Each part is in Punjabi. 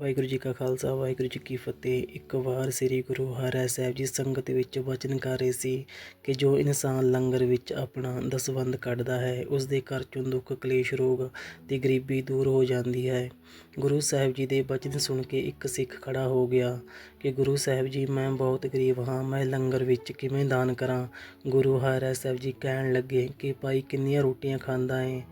ਵਾਹਿਗੁਰੂ ਜੀ ਕਾ ਖਾਲਸਾ, ਵਾਹਿਗੁਰੂ ਜੀ ਕੀ ਫਤਿਹ। ਇੱਕ ਵਾਰ ਸ੍ਰੀ ਗੁਰੂ ਹਰਿ ਸਾਹਿਬ ਜੀ ਸੰਗਤ ਵਿੱਚ ਵਚਨ ਕਰ ਰਹੇ ਸੀ ਕਿ ਜੋ ਇਨਸਾਨ ਲੰਗਰ ਵਿੱਚ ਆਪਣਾ ਦਸਵੰਧ ਕੱਢਦਾ ਹੈ ਉਸ ਦੇ ਘਰ ਚੋਂ ਦੁੱਖ, ਕਲੇਸ਼, ਰੋਗ ਤੇ ਗਰੀਬੀ ਦੂਰ ਹੋ ਜਾਂਦੀ ਹੈ। ਗੁਰੂ ਸਾਹਿਬ ਜੀ ਦੇ ਬਚਨ ਸੁਣ ਕੇ ਇੱਕ ਸਿੱਖ ਖੜਾ ਹੋ ਗਿਆ ਕਿ ਗੁਰੂ ਸਾਹਿਬ ਜੀ, ਮੈਂ ਬਹੁਤ ਗਰੀਬ ਹਾਂ, ਮੈਂ ਲੰਗਰ ਵਿੱਚ ਕਿਵੇਂ ਦਾਨ ਕਰਾਂ? ਗੁਰੂ ਹਰਿ ਸਾਹਿਬ ਜੀ ਕਹਿਣ ਲੱਗੇ ਕਿ ਭਾਈ ਕਿੰਨੀਆਂ ਰੋਟੀਆਂ ਖਾਂਦਾ ਏ?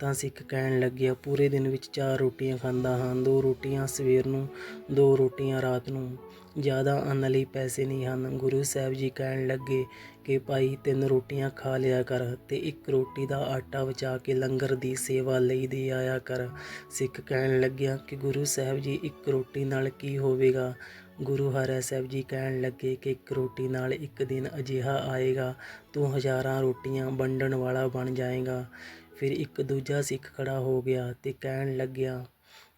ਤਾਂ ਸਿੱਖ ਕਹਿਣ ਲੱਗਿਆ ਪੂਰੇ ਦਿਨ ਵਿੱਚ ਚਾਰ ਰੋਟੀਆਂ ਖਾਂਦਾ ਹਾਂ, ਦੋ ਰੋਟੀਆਂ ਸਵੇਰ ਨੂੰ, ਦੋ ਰੋਟੀਆਂ ਰਾਤ ਨੂੰ। ਜ਼ਿਆਦਾ ਅੰਨ ਲਈ ਪੈਸੇ ਨਹੀਂ ਹਨ। ਗੁਰੂ ਸਾਹਿਬ ਜੀ ਕਹਿਣ ਲੱਗੇ ਕਿ, ਭਾਈ, ਤਿੰਨ ਰੋਟੀਆਂ ਖਾ ਲਿਆ ਕਰ ਤੇ ਇੱਕ ਰੋਟੀ ਦਾ ਆਟਾ ਬਚਾ ਕੇ ਲੰਗਰ ਦੀ ਸੇਵਾ ਲਈ ਦੇ ਆਇਆ ਕਰ। ਸਿੱਖ ਕਹਿਣ ਲੱਗਿਆ ਕਿ, ਗੁਰੂ ਸਾਹਿਬ ਜੀ, ਇੱਕ ਰੋਟੀ ਨਾਲ ਕੀ ਹੋਵੇਗਾ? ਗੁਰੂ ਹਰਿ ਸਾਹਿਬ ਜੀ ਕਹਿਣ ਲੱਗੇ ਕਿ, ਇੱਕ ਰੋਟੀ ਨਾਲ ਇੱਕ ਦਿਨ ਅਜਿਹਾ ਆਏਗਾ, ਤੂੰ ਹਜ਼ਾਰਾਂ ਰੋਟੀਆਂ ਵੰਡਣ ਵਾਲਾ ਬਣ ਜਾਏਗਾ। ਫਿਰ ਇੱਕ ਦੂਜਾ ਸਿੱਖ ਖੜ੍ਹਾ ਹੋ ਗਿਆ ਅਤੇ ਕਹਿਣ ਲੱਗਿਆ,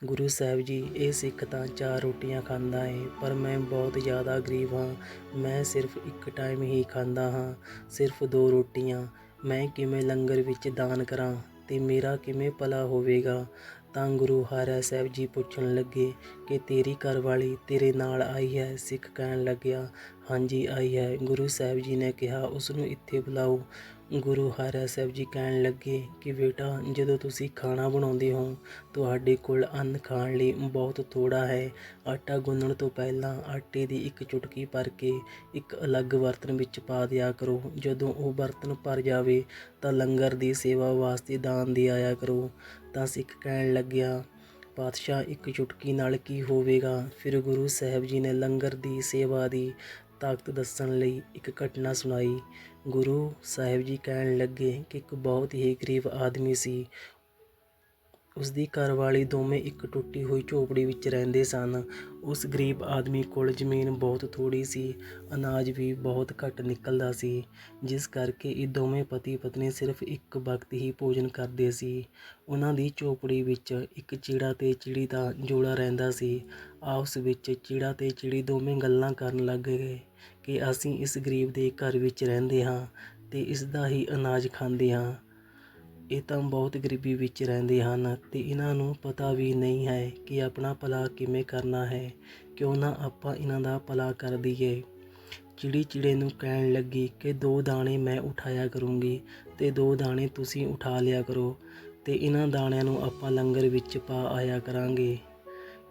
ਗੁਰੂ ਸਾਹਿਬ ਜੀ, ਇਹ ਸਿੱਖ ਤਾਂ ਚਾਰ ਰੋਟੀਆਂ ਖਾਂਦਾ ਏ, ਪਰ ਮੈਂ ਬਹੁਤ ਜ਼ਿਆਦਾ ਗਰੀਬ ਹਾਂ। ਮੈਂ ਸਿਰਫ ਇੱਕ ਟਾਈਮ ਹੀ ਖਾਂਦਾ ਹਾਂ, ਸਿਰਫ ਦੋ ਰੋਟੀਆਂ। ਮੈਂ ਕਿਵੇਂ ਲੰਗਰ ਵਿੱਚ ਦਾਨ ਕਰਾਂ ਤੇ ਮੇਰਾ ਕਿਵੇਂ ਭਲਾ ਹੋਵੇਗਾ? ਤਾਂ ਗੁਰੂ ਹਰਿ ਸਾਹਿਬ ਜੀ ਪੁੱਛਣ ਲੱਗੇ ਕਿ, ਤੇਰੀ ਘਰਵਾਲੀ ਤੇਰੇ ਨਾਲ ਆਈ ਹੈ? ਸਿੱਖ ਕਹਿਣ ਲੱਗਿਆ, ਹਾਂਜੀ, ਆਈ ਹੈ। ਗੁਰੂ ਸਾਹਿਬ ਜੀ ਨੇ ਕਿਹਾ ਉਸ ਨੂੰ ਇੱਥੇ ਬੁਲਾਓ। ਗੁਰੂ ਹਰਿ ਸਾਹਿਬ ਜੀ ਕਹਿਣ ਲੱਗੇ ਕਿ ਬੇਟਾ, ਜਦੋਂ ਤੁਸੀਂ ਖਾਣਾ ਬਣਾਉਂਦੇ ਹੋ, ਤੁਹਾਡੇ ਕੋਲ ਅੰਨ ਖਾਣ ਲਈ ਬਹੁਤ ਥੋੜ੍ਹਾ ਹੈ। ਆਟਾ ਗੁੰਨਣ ਤੋਂ ਪਹਿਲਾਂ ਆਟੇ ਦੀ ਇੱਕ ਚੁਟਕੀ ਭਰ ਕੇ ਇੱਕ ਅਲੱਗ ਬਰਤਨ ਵਿੱਚ ਪਾ ਦਿਆ ਕਰੋ। ਜਦੋਂ ਉਹ ਬਰਤਨ ਭਰ ਜਾਵੇ, ਤਾਂ ਲੰਗਰ ਦੀ ਸੇਵਾ ਵਾਸਤੇ ਦਾਨ ਦੇ ਆਇਆ ਕਰੋ। ਤਾਂ ਸਿੱਖ ਕਹਿਣ ਲੱਗਿਆ, ਪਾਤਸ਼ਾਹ, ਇੱਕ ਚੁਟਕੀ ਨਾਲ ਕੀ ਹੋਵੇਗਾ? ਫਿਰ ਗੁਰੂ ਸਾਹਿਬ ਜੀ ਨੇ ਲੰਗਰ ਦੀ ਸੇਵਾ ਦੀ ਤਾਕਤ ਦੱਸਣ ਲਈ ਇੱਕ ਘਟਨਾ ਸੁਣਾਈ। ਗੁਰੂ ਸਾਹਿਬ ਜੀ ਕਹਿਣ ਲੱਗੇ ਕਿ ਇੱਕ ਬਹੁਤ ਹੀ ਗਰੀਬ ਆਦਮੀ ਸੀ। ਉਸ ਦੀ ਘਰਵਾਲੀ ਦੋਵੇਂ ਇੱਕ ਟੁੱਟੀ ਹੋਈ ਝੋਪੜੀ ਵਿੱਚ ਰਹਿੰਦੇ ਸਨ। ਉਸ ਗਰੀਬ ਆਦਮੀ ਕੋਲ ਜ਼ਮੀਨ ਬਹੁਤ ਥੋੜ੍ਹੀ ਸੀ, ਅਨਾਜ ਵੀ ਬਹੁਤ ਘੱਟ ਨਿਕਲਦਾ ਸੀ, ਜਿਸ ਕਰਕੇ ਇਹ ਦੋਵੇਂ ਪਤੀ ਪਤਨੀ ਸਿਰਫ ਇੱਕ ਵਕਤ ਹੀ ਭੋਜਨ ਕਰਦੇ ਸੀ। ਉਹਨਾਂ ਦੀ ਝੋਪੜੀ ਵਿੱਚ ਇੱਕ ਚਿੜਾ ਅਤੇ ਚਿੜੀ ਦਾ ਜੋੜਾ ਰਹਿੰਦਾ ਸੀ। ਆਪਸ ਵਿੱਚ ਚਿੜਾ ਅਤੇ ਚਿੜੀ ਦੋਵੇਂ ਗੱਲਾਂ ਕਰਨ ਲੱਗ ਗਏ ਕਿ ਅਸੀਂ ਇਸ ਗਰੀਬ ਦੇ ਘਰ ਵਿੱਚ ਰਹਿੰਦੇ ਹਾਂ ਅਤੇ ਇਸ ਦਾ ਹੀ ਅਨਾਜ ਖਾਂਦੇ ਹਾਂ। ਇਹ ਤਾਂ ਬਹੁਤ ਗਰੀਬੀ ਵਿੱਚ ਰਹਿੰਦੇ ਹਨ ਅਤੇ ਇਹਨਾਂ ਨੂੰ ਪਤਾ ਵੀ ਨਹੀਂ ਹੈ ਕਿ ਆਪਣਾ ਭਲਾ ਕਿਵੇਂ ਕਰਨਾ ਹੈ, ਕਿਉਂ ਨਾ ਆਪਾਂ ਇਹਨਾਂ ਦਾ ਭਲਾ ਕਰ ਦਈਏ। ਚਿੜੀ ਚਿੜੇ ਨੂੰ ਕਹਿਣ ਲੱਗੀ ਕਿ ਦੋ ਦਾਣੇ ਮੈਂ ਉਠਾਇਆ ਕਰੂੰਗੀ ਅਤੇ ਦੋ ਦਾਣੇ ਤੁਸੀਂ ਉਠਾ ਲਿਆ ਕਰੋ ਅਤੇ ਇਹਨਾਂ ਦਾਣਿਆਂ ਨੂੰ ਆਪਾਂ ਲੰਗਰ ਵਿੱਚ ਪਾ ਆਇਆ ਕਰਾਂਗੇ।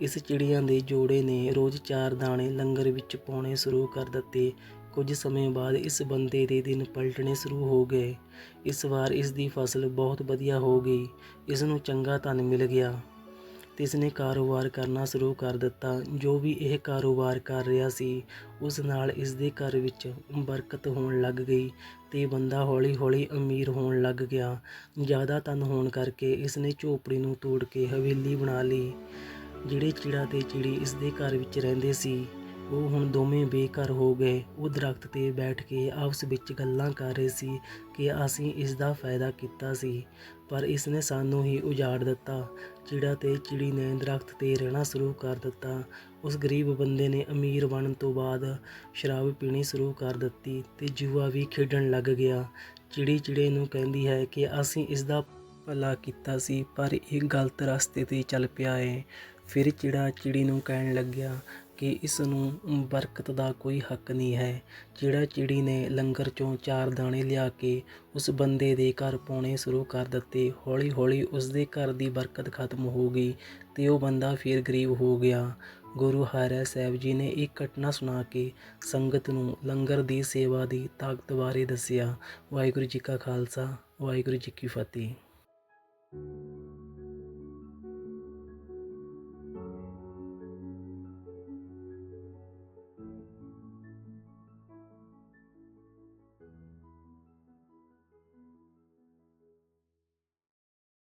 ਇਸ ਚਿੜੀਆਂ ਦੇ ਜੋੜੇ ਨੇ ਰੋਜ਼ ਚਾਰ ਦਾਣੇ ਲੰਗਰ ਵਿੱਚ ਪਾਉਣੇ ਸ਼ੁਰੂ ਕਰ ਦਿੱਤੇ ਕੁਝ ਸਮੇਂ ਬਾਅਦ ਇਸ ਬੰਦੇ ਦੇ ਦਿਨ ਪਲਟਣੇ ਸ਼ੁਰੂ ਹੋ ਗਏ। ਇਸ ਵਾਰ ਇਸ ਦੀ ਫਸਲ ਬਹੁਤ ਵਧੀਆ ਹੋ ਗਈ। ਇਸ ਨੂੰ ਚੰਗਾ ਧਨ ਮਿਲ ਗਿਆ। ਤੇ ਇਸ ਨੇ ਕਾਰੋਬਾਰ ਕਰਨਾ ਸ਼ੁਰੂ ਕਰ ਦਿੱਤਾ। ਜੋ ਵੀ ਇਹ ਕਾਰੋਬਾਰ ਕਰ ਰਿਹਾ ਸੀ, ਉਸ ਨਾਲ ਇਸ ਦੇ ਘਰ ਵਿੱਚ ਬਰਕਤ ਹੋਣ ਲੱਗ ਗਈ ਤੇ ਬੰਦਾ ਹੌਲੀ-ਹੌਲੀ ਅਮੀਰ ਹੋਣ ਲੱਗ ਗਿਆ। ਜ਼ਿਆਦਾ ਧਨ ਹੋਣ ਕਰਕੇ ਇਸ ਨੇ ਝੋਪੜੀ ਨੂੰ ਤੋੜ ਕੇ ਹਵੇਲੀ ਬਣਾ ਲਈ, ਜਿਹੜੇ ਚਿੜਾ ਤੇ ਚਿੜੀ ਇਸ ਦੇ ਘਰ ਵਿੱਚ ਰਹਿੰਦੇ ਸੀ। ਉਹ ਹੁਣ ਦੋਵੇਂ ਬੇਘਰ ਹੋ ਗਏ। ਉਹ ਦਰਖਤ ਤੇ ਬੈਠ ਕੇ ਆਪਸ ਵਿੱਚ ਗੱਲਾਂ ਕਰ ਰਹੇ ਸੀ ਕਿ ਅਸੀਂ ਇਸ ਦਾ ਫਾਇਦਾ ਕੀਤਾ ਸੀ, ਪਰ ਇਸ ਨੇ ਸਾਨੂੰ ਹੀ ਉਜਾੜ ਦਿੱਤਾ ਚਿੜਾ ਤੇ ਚਿੜੀ ਨੇ ਦਰਖਤ ਤੇ ਰਹਿਣਾ ਸ਼ੁਰੂ ਕਰ ਦਿੱਤਾ। ਉਸ ਗਰੀਬ ਬੰਦੇ ਨੇ ਅਮੀਰ ਬਣਨ ਤੋਂ ਬਾਅਦ ਸ਼ਰਾਬ ਪੀਣੀ ਸ਼ੁਰੂ ਕਰ ਦਿੱਤੀ ਤੇ ਜੂਆ ਵੀ ਖੇਡਣ ਲੱਗ ਗਿਆ। ਚਿੜੀ ਚਿੜੇ ਨੂੰ ਕਹਿੰਦੀ ਹੈ ਕਿ ਅਸੀਂ ਇਸ ਦਾ ਭਲਾ ਕੀਤਾ ਸੀ, ਪਰ ਇਹ ਗਲਤ ਰਸਤੇ ਤੇ ਚੱਲ ਪਿਆ ਏ। ਫਿਰ ਚਿੜਾ ਚਿੜੀ ਨੂੰ ਕਹਿਣ ਲੱਗਿਆ ਕਿ ਇਸ ਨੂੰ ਬਰਕਤ ਦਾ ਕੋਈ ਹੱਕ ਨਹੀਂ ਹੈ। ਜਿਹੜਾ ਚਿੜੀ ਨੇ ਲੰਗਰ ਚੋਂ ਚਾਰ ਦਾਣੇ ਲਿਆ ਕੇ ਉਸ ਬੰਦੇ ਦੇ ਘਰ ਪਾਉਣੇ ਸ਼ੁਰੂ ਕਰ ਦਿੱਤੇ, ਹੌਲੀ-ਹੌਲੀ ਉਸ ਦੇ ਘਰ ਦੀ ਬਰਕਤ ਖਤਮ ਹੋ ਗਈ ਤੇ ਉਹ ਬੰਦਾ ਫਿਰ ਗਰੀਬ ਹੋ ਗਿਆ। ਗੁਰੂ ਹਰਿ ਸਾਹਿਬ ਜੀ ਨੇ ਇਹ ਘਟਨਾ ਸੁਣਾ ਕੇ ਸੰਗਤ ਨੂੰ ਲੰਗਰ ਦੀ ਸੇਵਾ ਦੀ ਤਾਕਤ ਬਾਰੇ ਦੱਸਿਆ। ਵਾਹਿਗੁਰੂ ਜੀ ਕਾ ਖਾਲਸਾ, ਵਾਹਿਗੁਰੂ ਜੀ ਕੀ ਫਤਿਹ।